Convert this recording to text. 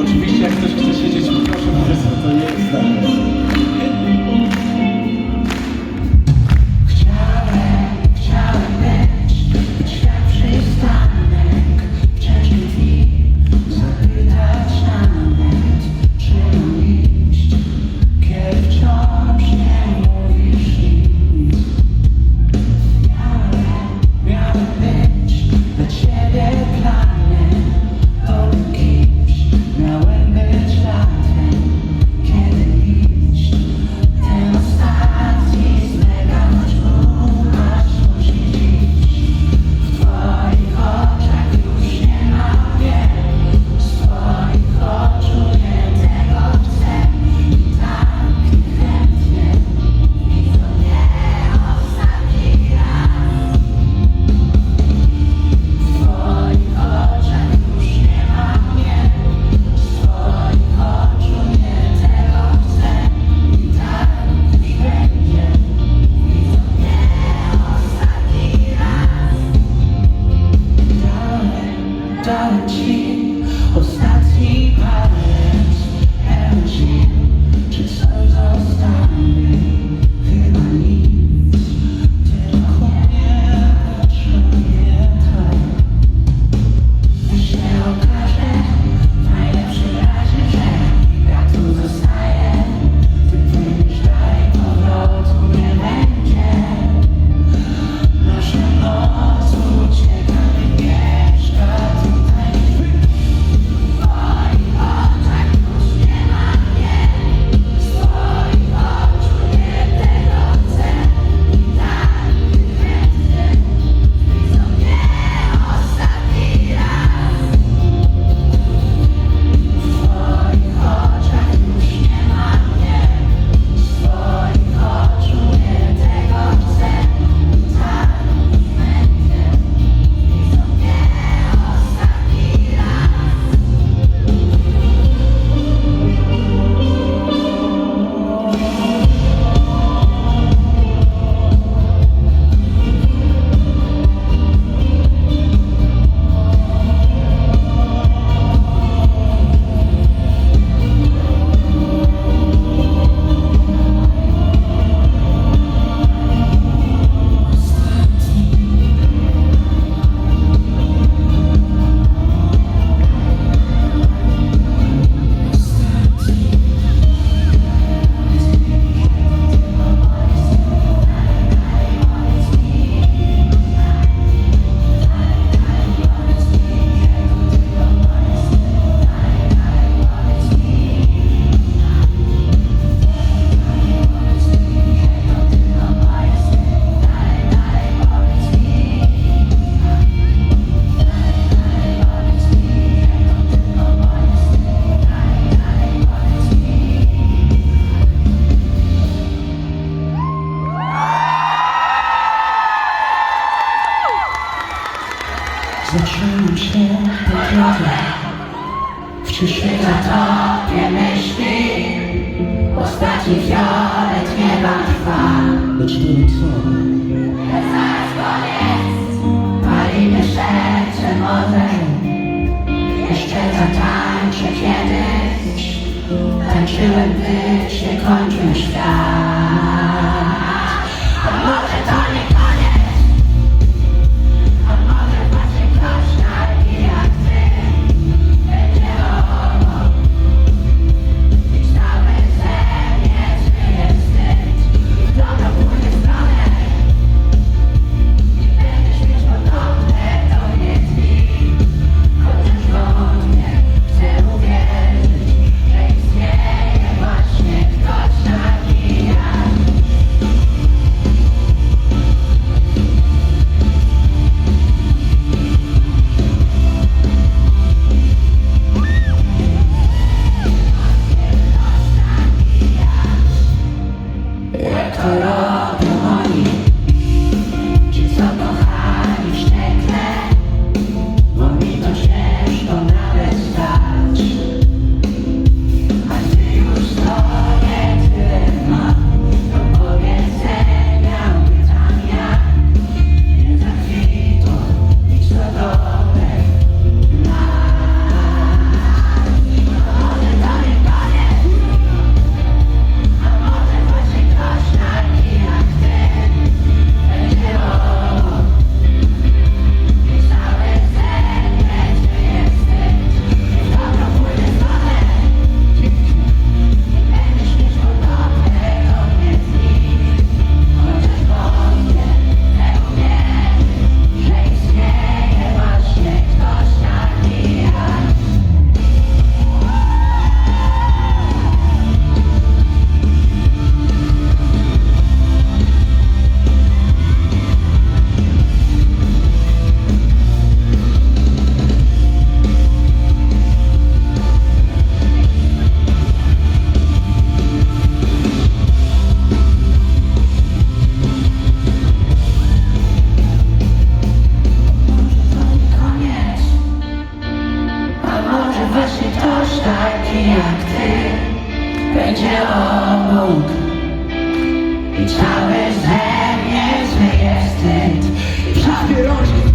Oczywiście jak ktoś chce siedzieć Zatrzymał się na drodze. W ciszy zatopie myśli. Postaci fiolet nieba trwa. Lecz było co? Zaraz koniec Palimy serce modre Jeszcze zatańczę kiedyś. Tańczyłem, by się kończył świat. Ty będzie obok I cały ze mnie zmyje wstyd I wszystkie rączki